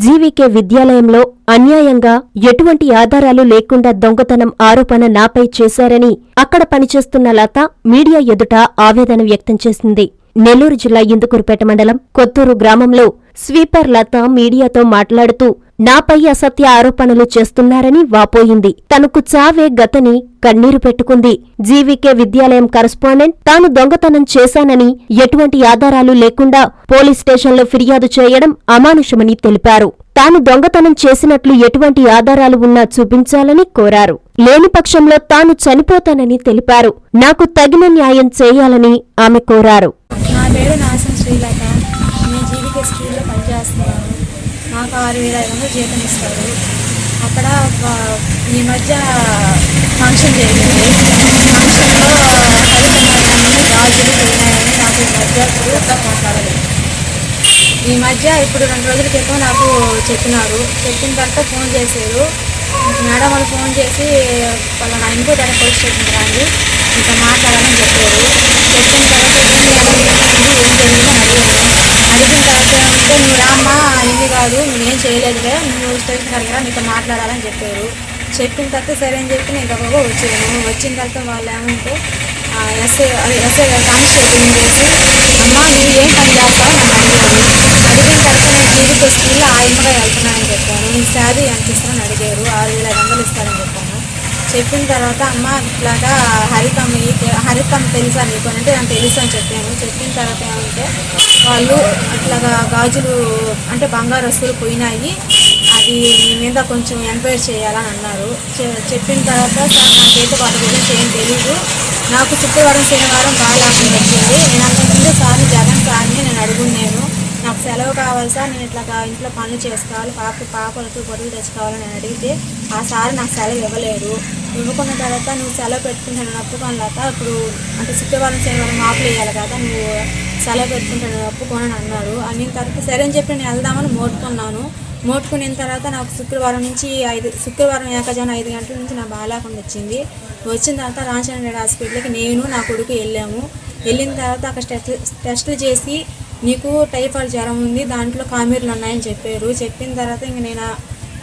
GVK విద్యాలయంలో అన్యాయంగా ఎటువంటి ఆధారాలు లేకుండా దొంగతనం ఆరోపణ నాపై చేశారని అక్కడ పనిచేస్తున్న లత మీడియా ఎదుట ఆవేదన వ్యక్తం చేసింది. నెల్లూరు జిల్లా ఇందుకూరుపేట మండలం కొత్తూరు గ్రామంలో స్వీపర్ లత మీడియాతో మాట్లాడుతూ నాపై అసత్య ఆరోపణలు చేస్తున్నారని వాపోయింది. తనకు చావే గతని కన్నీరు పెట్టుకుంది. జీవీకే విద్యాలయం కరస్పాండెంట్. తాను దొంగతనం చేశానని ఎటువంటి ఆధారాలు లేకుండా పోలీస్ స్టేషన్లో ఫిర్యాదు చేయడం అమానుషమని తెలిపారు. తాను దొంగతనం చేసినట్లు ఎటువంటి ఆధారాలు ఉన్నా చూపించాలని కోరారు. లేని పక్షంలో తాను చనిపోతానని తెలిపారు. నాకు తగిన న్యాయం చేయాలని ఆమె కోరారు. నా పేరు నాసం శ్రీలత. నేను జీవికే స్కూల్లో చేస్తున్నాను నాకు ఆరు వేల ఐదు వందలు జీతం ఇస్తారు. అక్కడ ఈ మధ్య ఫంక్షన్ జరిగింది. ఫంక్షన్లో హరితనాన్ని గాజులు పోయినాయని నాకు ఈ మధ్య ఇప్పుడు మాట్లాడలేదు ఈ మధ్య ఇప్పుడు రెండు రోజుల క్రితం నాకు చెప్పినారు. చెప్పిన తర్వాత ఫోన్ చేశారు. మేడం వాళ్ళు ఫోన్ చేసి వాళ్ళ నా ఇంకో దగ్గర పోలీస్ స్టేషన్ రాండి. ఇంకా మాట్లాడాలని చెప్పారు. చెప్పిన తర్వాత ఏం ఏమైంది ఏం జరిగిందో అడిగాను అడిగిన తర్వాత అంటే నువ్వు రామ్మా ఇది కాదు నువ్వేం చేయలేదులే నువ్వు స్టేషన్ దగ్గర నీతో మాట్లాడాలని చెప్పారు చెప్పిన తర్వాత సరే అని చెప్పి నేను గబగబా వచ్చాను వచ్చిన తర్వాత వాళ్ళు ఏమంటే ఎస్ఏ ఎస్ఐ అది గారు కానిస్టేబుల్ ఫోన్ చేసి అమ్మా నువ్వు ఏం పని చేస్తావు నన్ను అడిగాను అడిగిన తర్వాత నేను జీవిత స్కూల్లో ఆయమ్మగా వెళ్తున్నానని చెప్పాను నేను శారీ ఎంత ఇస్తానని అడిగారు ఆరు వేల ఐదు వందలు ఇస్తానని చెప్పాను చెప్పిన తర్వాత అమ్మ ఇట్లాగా హరితమ్మ హరితమ్మ తెలుసా నీకు అని అంటే నాకు తెలుసు అని చెప్పాను చెప్పిన తర్వాత ఏమంటే వాళ్ళు అట్లాగా గాజులు అంటే బంగారు వస్తువులు పోయినాయి. అది మీ మీద కొంచెం ఎంక్వైరీ చేయాలని అన్నారు. చెప్పిన తర్వాత సార్ నాకైతే వాటి గురించి ఏం తెలియదు నాకు శుక్రవారం శనివారం బాగా వచ్చింది నేను అంతకుముందు సార్ని జగన్ సార్ని నేను అడుగున్నాను. నాకు సెలవు కావాలి సార్ నేను ఇట్లా ఇంట్లో పనులు చేసుకోవాలి. పాప పాపలకు బొడుగు తెచ్చుకోవాలని అడిగితే ఆ సార్ నాకు సెలవు ఇవ్వలేరు ఇవ్వకున్న తర్వాత నువ్వు సెలవు పెట్టుకుంటాను ఒప్పుకోను లేక ఇప్పుడు అంటే శుక్రవారం శనివారం మాపులు వేయాలి కదా నువ్వు సెలవు పెట్టుకుంటాను తప్పుకొని అని అన్నాడు అన్న తర్వాత సరే అని చెప్పి నేను వెళ్దామని మోటుకున్నాను. మోటుకున్న తర్వాత నాకు శుక్రవారం నుంచి ఐదు శుక్రవారం ఏకజాన ఐదు గంటల నుంచి నా బాగాలేకుండా వచ్చింది. వచ్చిన తర్వాత రామచంద్ర హాస్పిటల్కి నేను నా కొడుకు వెళ్ళాము. వెళ్ళిన తర్వాత అక్కడ టెస్ట్ టెస్టులు చేసి నీకు టైఫాయిడ్ జ్వరం ఉంది దాంట్లో కామీర్లు ఉన్నాయని చెప్పారు. చెప్పిన తర్వాత ఇంక నేను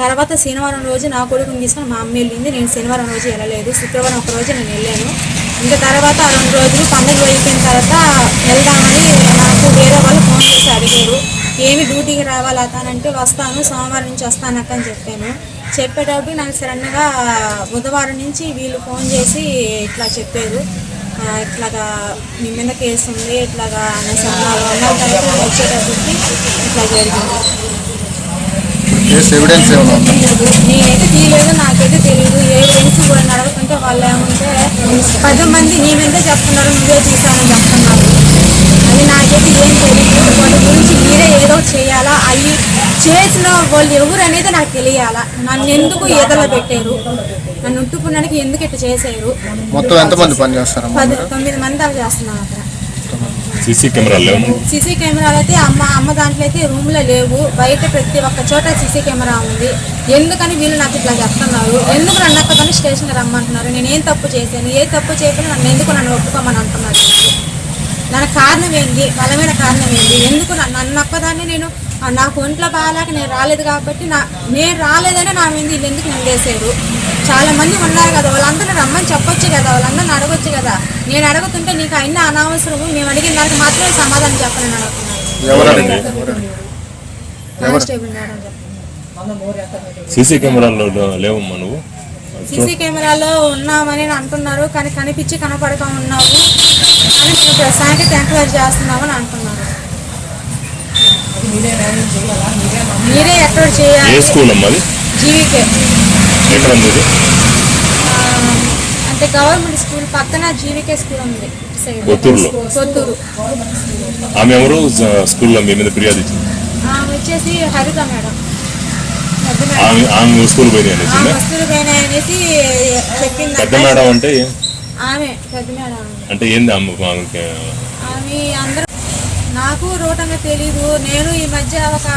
తర్వాత శనివారం రోజు నా కొడుకుని తీసుకొని మా అమ్మ వెళ్ళింది. నేను శనివారం రోజు వెళ్ళలేదు. శుక్రవారం ఒక రోజు నేను వెళ్ళాను. ఇంకా తర్వాత ఆ రెండు రోజులు పండుగ అయిపోయిన తర్వాత వెళ్దామని నాకు వేరే వాళ్ళు ఫోన్ చేసి అడిగారు. ఏమి డ్యూటీకి రావాలా అంటే వస్తాను సోమవారం నుంచి వస్తానక్క అని చెప్పాను. చెప్పేటప్పుడు నాకు సడన్గా బుధవారం నుంచి వీళ్ళు ఫోన్ చేసి ఇట్లా చెప్పారు. ఇట్లాగా మీ మీద కేసు ఉంది ఇట్లాగా అనేసి అన్నారు వచ్చేటప్పటికి ఇట్లా జరిగింది. ఎవిడెన్స్ ఏమైనా ఉందా? నేనైతే తీయలేదు నాకైతే తెలియదు ఏ కూడా నడవకుంటే వాళ్ళు ఏమంటే పది మంది నీ మీదే చెప్తున్నారు నువ్వే తీసానని చెప్తున్నారు. అది నాకైతే ఏం తెలియదు వాళ్ళ గురించి మీరే ఏదో చేయాలా? అవి చేసిన వాళ్ళు ఎవరు అనేది నాకు తెలియాలా? నన్ను ఎందుకు ఈతలో పెట్టారు? నన్ను ఉంటుకున్నానికి ఎందుకు ఇట్లా చేశారు? మొత్తం ఎంతమంది పని చేస్తారమ్మా పది తొమ్మిది మంది దాకా చేస్తున్నాం అక్కడ. సీసీ కెమెరాలు లేవు? సీసీ కెమెరాలు అయితే అమ్మ అమ్మ దాంట్లో అయితే రూమ్లో లేవు. బయట ప్రతి ఒక్క చోట సీసీ కెమెరా ఉంది. ఎందుకని వీళ్ళు నాకు ఇట్లా చెప్తున్నారు? ఎందుకు నన్ను అక్కదని స్టేషన్కి రమ్మంటున్నారు? నేను ఏం తప్పు చేశాను? ఏ తప్పు చేయకుండా నన్ను ఎందుకు నన్ను ఒప్పుకోమని అంటున్నారు? నన్ను కారణం ఏంటి బలమైన కారణం ఏంటి ఎందుకు నన్ను ఒక్కదాన్ని నేను నాకు ఒంట్లో బాగాలేక నేను రాలేదు కాబట్టి నా నేను రాలేదని నా మీద వీళ్ళు ఎందుకు నిందేశారు చాలా మంది ఉన్నారు కదా వాళ్ళందరూ రమ్మని చెప్పొచ్చు కదా వాళ్ళందరిని అడగొచ్చు కదా. నేను అడుగుతుంటే నీకు అయిన అనవసరము మేము అడిగిన దానికి మాత్రమే సమాధానం చెప్పాలని అడుగుతున్నాను సీసీ కెమెరాలు లేవమ్మా నువ్వు? సీసీ కెమెరాలో ఉన్నామని అంటున్నారు కానీ కనిపించి కనపడక ఉన్నావు. కానీ మేము ప్రస్తుతానికి ఎంక్వైరీ చేస్తున్నామని అంటున్నారు మీరే ఎక్కడ చేయాలి. జీవికే ఎక్కడ అంటే గవర్నమెంట్ స్కూల్ పక్కన జీవికే స్కూల్ ఉంది సైడ్. కొత్తూరులో. కొత్తూరు. ఆమె ఎవరు? జ- స్కూల్లో మీ మీద ఫిర్యాదు ఇచ్చింది. ఆమె వచ్చేసి హరిత మేడం. పెద్ద మేడం. ఆమె ఆమె స్కూల్ పోయింది ఆ అనేసి వస్తువులు పోయినాయి అనేసి చెప్పింది పెద్ద మేడం అంటే? ఆమె పెద్ద మేడం ఆమె. అంటే ఏంది ఆమె ఆమెకి? అవి అందరూ నాకు రూటంగా తెలీదు. నేను ఈ మధ్య ఒక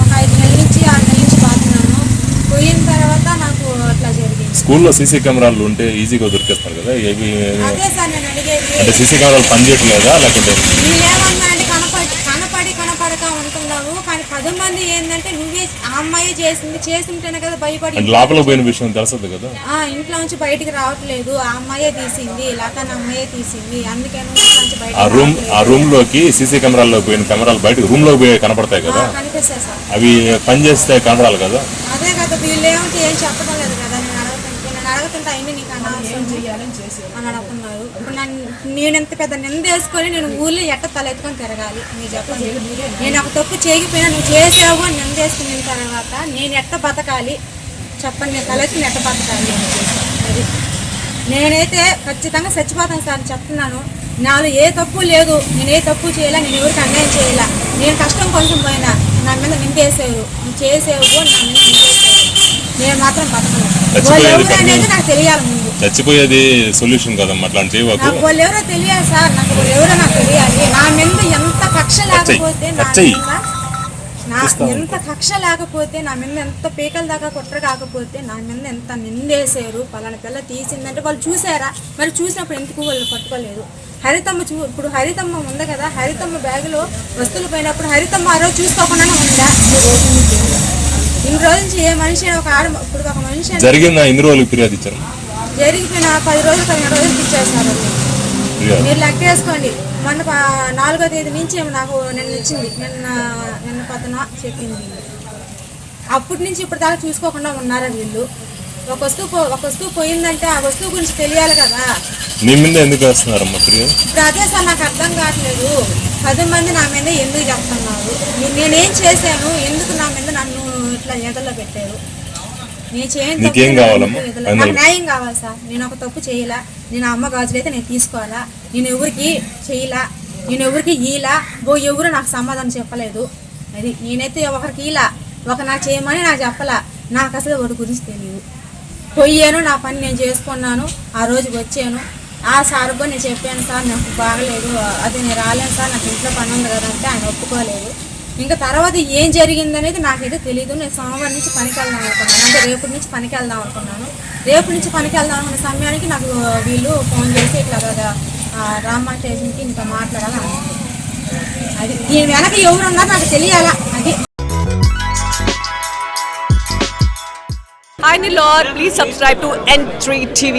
ఒక ఐదు నెలల నుంచి ఆరు నెలల నుంచి పాతున్నాను పోయిన తర్వాత నాకు అట్లా జరిగింది స్కూల్లో సీసీ కెమెరాలు ఉంటే ఈజీగా దొరికేస్తారు కదా? ఏవి అంటే సీసీ కెమెరాలు పనిచేయట్లేదా లేకుంటే కనపడి కనపడి కనపడక ఉంటున్నావు పని పది మంది ఏంటంటే నువ్వే ఆ అమ్మాయే చేసింది చేసింటేనే కదా భయపడి లోపల పోయిన విషయం తెలుస్తుంది కదా? ఆ, ఇంట్లో నుంచి బయటికి రావట్లేదు ఆ అమ్మాయే తీసింది లేక నా అమ్మాయే తీసింది అందుకే ఆ రూమ్. ఆ రూమ్లోకి సీసీ కెమెరాల్లో పోయిన కెమెరాలు బయట రూమ్లో పోయి కనపడతాయి కదా? అవి పని చేస్తే కనపడాలి కదా? అదే కదా వీళ్ళు ఏమిటి ఏం చెప్పడం లేదు. కదా అయింది నీకు అనవసరం అని అనుకున్నారు. ఇప్పుడు నన్ను నేను ఎంత పెద్ద నింద వేసుకొని నేను ఊళ్ళో ఎట్ట తలెత్తుకొని తిరగాలి? మీరు చెప్పండి నేను ఒక తప్పు చేయకపోయినా నువ్వు చేసావు అని నింద వేసుకున్న తర్వాత నేను ఎట్ట బతకాలి? చెప్పండి నేను తలెత్తుకుని ఎట్ట బతకాలి? అది. నేనైతే ఖచ్చితంగా చచ్చిపోతాను సార్ చెప్తున్నాను. నాలో ఏ తప్పు లేదు. నేను ఏ తప్పు చేయలే? నేను ఎవరికి అన్యాయం చేయలే? నేను కష్టం కొంచెం పోయినా నా మీద నిందేసేవారు నువ్వు చేసేవు నా మీద నిందేసేవారు నేను మాత్రం. నాకు తెలియాలి ముందు. చచ్చిపోయేది సొల్యూషన్ కదమ్మా అట్లాంటి చేయవాకు వాళ్ళు ఎవరో తెలియాలి సార్ నాకు వాళ్ళు ఎవరో నాకు తెలియాలి. నా మీద ఎంత కక్ష లేకపోతే నా కచ్చయి. మీద నా ఎంత కక్ష లేకపోతే నా మీద ఎంత పీకల దాకా కుట్ర కాకపోతే నా మీద ఎంత నిందేశారు పలానా పిల్ల తీసిందంటే వాళ్ళు చూసారా? మరి చూసినప్పుడు ఎందుకు వాళ్ళు పట్టుకోలేదు? హరితమ్మ చూ ఇప్పుడు హరితమ్మ ఉంది కదా హరితమ్మ బ్యాగులో వస్తువులు పోయినప్పుడు హరితమ్మ ఆ రోజు చూసుకోకుండానే ఉందా? ఇన్ని రోజుల నుంచి ఏ మనిషి ఒక ఆడ ఇప్పుడు ఒక మనిషి జరిగిన ఎన్ని రోజులు ఫిర్యాదు ఇచ్చారు? జరిగిపోయిన పది రోజులు పదిహేను రోజులు ఇచ్చేస్తారు మీరు లెక్క వేసుకోండి. మొన్న నాలుగో తేదీ నుంచి ఏమో నాకు నిన్న ఇచ్చింది. నిన్న నిన్న పదన చెప్పింది. అప్పటి నుంచి ఇప్పుడు దాకా చూసుకోకుండా ఉన్నారా వీళ్ళు? ఒక వస్తువు ఒక వస్తువు పోయిందంటే ఆ వస్తువు గురించి తెలియాలి కదా. నీ మీద ఎందుకు వేస్తున్నారమ్మా ఫిర్యాదు? ఇప్పుడు అదే సార్ నాకు అర్థం కావట్లేదు. పది మంది నా మీద ఎందుకు చెప్తున్నారు? నేనేం చేశాను? ఎందుకు నా మీద నన్ను ఇట్లా ఎదలో పెట్టారు. నేను చేయని నీకేం న్యాయం కావాలి సార్. నేను ఒక తప్పు చేయలా. నేను అమ్మ గాజులు అయితే నేను తీసుకోవాలా? నేను ఎవరికి చేయలా? నేను ఎవరికి ఈలా? ఓ ఎవరు నాకు సమాధానం చెప్పలేదు. అది నేనైతే ఒకరికి ఈలా. ఒక నాకు చేయమని నాకు చెప్పలా. నాకు అసలు వాడి గురించి తెలియదు పోయాను నా పని నేను చేసుకున్నాను. ఆ రోజు వచ్చాను. ఆ సార్ కూడా నేను చెప్పాను సార్ నాకు బాగలేదు. అది నేను రాలేను సార్. నాకు ఇంట్లో పని ఉంది కదా అంటే ఆయన ఒప్పుకోలేదు. ఇంకా తర్వాత ఏం జరిగింది అనేది నాకైతే తెలియదు నేను సోమవారం నుంచి పనికి వెళ్దాం అనుకున్నాను. అంటే రేపటి నుంచి పనికి వెళ్దాం అనుకున్నాను. రేపు నుంచి పనికి వెళ్దాం అనుకున్న సమయానికి నాకు వీళ్ళు ఫోన్ చేసి ఇట్లా కదా రామ్మా స్టేషన్కి ఇంకా మాట్లాడాలి అది దీని వెనక ఎవరున్నా నాకు తెలియాలా. అది Hi Nilor, please subscribe to N3 TV.